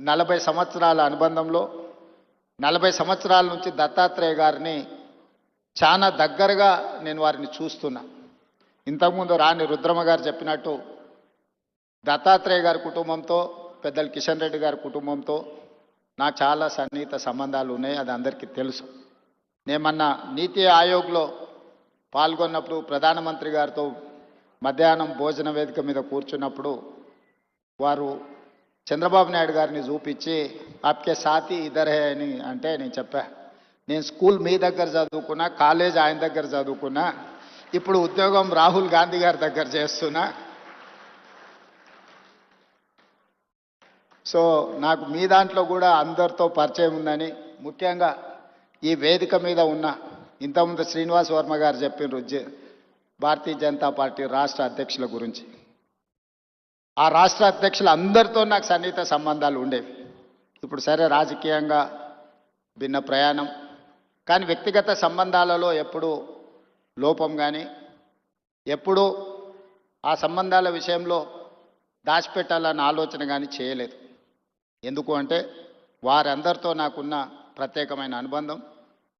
నలభై సంవత్సరాల అనుబంధంలో నలభై సంవత్సరాల నుంచి దత్తాత్రేయ గారిని చాలా దగ్గరగా నేను వారిని చూస్తున్నా. ఇంతకుముందు రాణి రుద్రమ గారు చెప్పినట్టు దత్తాత్రేయ గారి కుటుంబంతో పెద్దలు కిషన్ రెడ్డి గారి కుటుంబంతో నాకు చాలా సన్నిహిత సంబంధాలు ఉన్నాయి అది అందరికీ తెలుసు. నేమన్న నీతి ఆయోగ్లో పాల్గొన్నప్పుడు ప్రధానమంత్రి గారితో మధ్యాహ్నం భోజన వేదిక మీద కూర్చున్నప్పుడు వారు చంద్రబాబు నాయుడు గారిని చూపించి ఆప్కే సాతి ఇద్దరే అని అంటే నేను చెప్పా. నేను స్కూల్ మీ దగ్గర చదువుకున్నా కాలేజ్ ఆయన దగ్గర చదువుకున్నా ఇప్పుడు ఉద్యోగం రాహుల్ గాంధీ గారి దగ్గర చేస్తున్నా. సో నాకు మీ దాంట్లో కూడా అందరితో పరిచయం ఉందని ముఖ్యంగా ఈ వేదిక మీద ఉన్న ఇంతకుముందు శ్రీనివాస్ వర్మ గారు చెప్పిన జ- భారతీయ జనతా పార్టీ రాష్ట్ర అధ్యక్షుల గురించి. ఆ రాష్ట్ర అధ్యక్షులు అందరితో నాకు సన్నిహిత సంబంధాలు ఉండేవి. ఇప్పుడు సరే రాజకీయంగా భిన్న ప్రయాణం. కానీ వ్యక్తిగత సంబంధాలలో ఎప్పుడు లోపం కానీ ఎప్పుడూ ఆ సంబంధాల విషయంలో దాచిపెట్టాలన్న ఆలోచన కానీ చేయలేదు. ఎందుకు అంటే వారందరితో నాకున్న ప్రత్యేకమైన అనుబంధం.